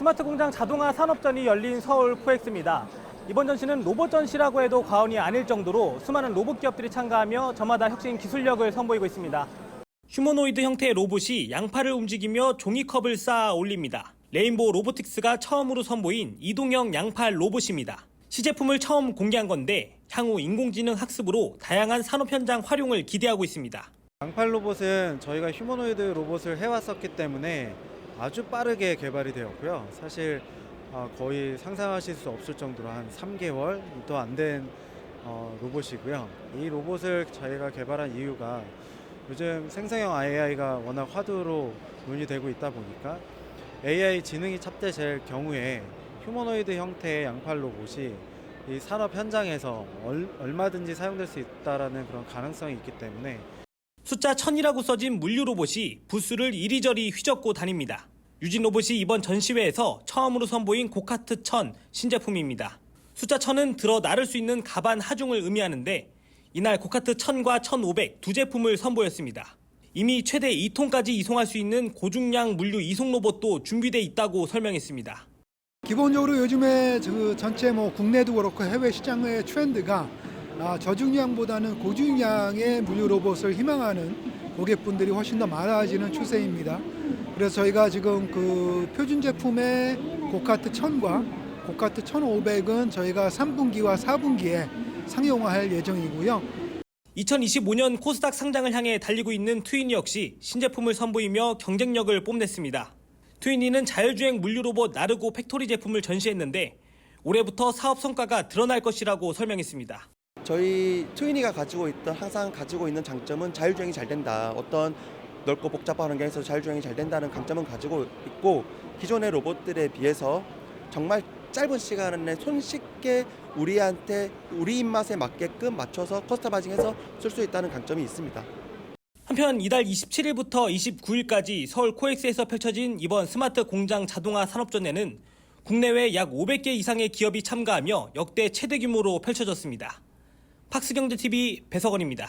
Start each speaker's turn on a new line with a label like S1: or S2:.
S1: 스마트 공장 자동화 산업전이 열린 서울 코엑스입니다. 이번 전시는 로봇 전시라고 해도 과언이 아닐 정도로 수많은 로봇 기업들이 참가하며 저마다 혁신 기술력을 선보이고 있습니다. 휴머노이드 형태의 로봇이 양팔을 움직이며 종이컵을 쌓아 올립니다. 레인보우 로보틱스가 처음으로 선보인 이동형 양팔 로봇입니다. 시제품을 처음 공개한 건데 향후 인공지능 학습으로 다양한 산업 현장 활용을 기대하고 있습니다.
S2: 양팔 로봇은 저희가 휴머노이드 로봇을 해왔었기 때문에 아주 빠르게 개발이 되었고요. 사실 어, 거의 상상하실 수 없을 정도로 한 3개월도 안된 로봇이고요. 이 로봇을 저희가 개발한 이유가 요즘 생성형 AI가 워낙 화두로 논의되고 있다 보니까 AI 지능이 탑재될 경우에 휴머노이드 형태의 양팔 로봇이 이 산업 현장에서 얼, 얼마든지 사용될 수 있다라는 그런 가능성이 있기 때문에
S1: 숫자 1000이라고 써진 물류 로봇이 부스를 이리저리 휘젓고 다닙니다. 유진 로봇이 이번 전시회에서 처음으로 선보인 고카트 1000 신제품입니다. 숫자 1000은 들어 나를 수 있는 가반 하중을 의미하는데 이날 고카트 1000과 1500두 제품을 선보였습니다. 이미 최대 2톤까지 이송할 수 있는 고중량 물류 이송 로봇도 준비돼 있다고 설명했습니다.
S3: 기본적으로 요즘에 그 전체 뭐 국내도 그렇고 해외 시장의 트렌드가 아, 저중량보다는 고중량의 물류 로봇을 희망하는 고객분들이 훨씬 더 많아지는 추세입니다. 그래서 저희가 지금 그 표준 제품의 고카트 1000과 고카트 1500은 저희가 3분기와 4분기에 상용화할 예정이고요.
S1: 2025년 코스닥 상장을 향해 달리고 있는 트위니 역시 신제품을 선보이며 경쟁력을 뽐냈습니다. 트위니는 자율주행 물류 로봇 나르고 팩토리 제품을 전시했는데 올해부터 사업 성과가 드러날 것이라고 설명했습니다.
S4: 저희 트위니가 가지고 있던 항상 가지고 있는 장점은 자율주행이 잘 된다. 어떤 넓고 복잡한 환경에서 자율주행이 잘 된다는 강점은 가지고 있고 기존의 로봇들에 비해서 정말 짧은 시간 안에 손쉽게 우리한테 우리 입맛에 맞게끔 맞춰서 커스터마이징해서 쓸 수 있다는 강점이 있습니다.
S1: 한편 이달 27일부터 29일까지 서울 코엑스에서 펼쳐진 이번 스마트 공장 자동화 산업전에는 국내외 약 500개 이상의 기업이 참가하며 역대 최대 규모로 펼쳐졌습니다. 팍스경제TV 배석원입니다.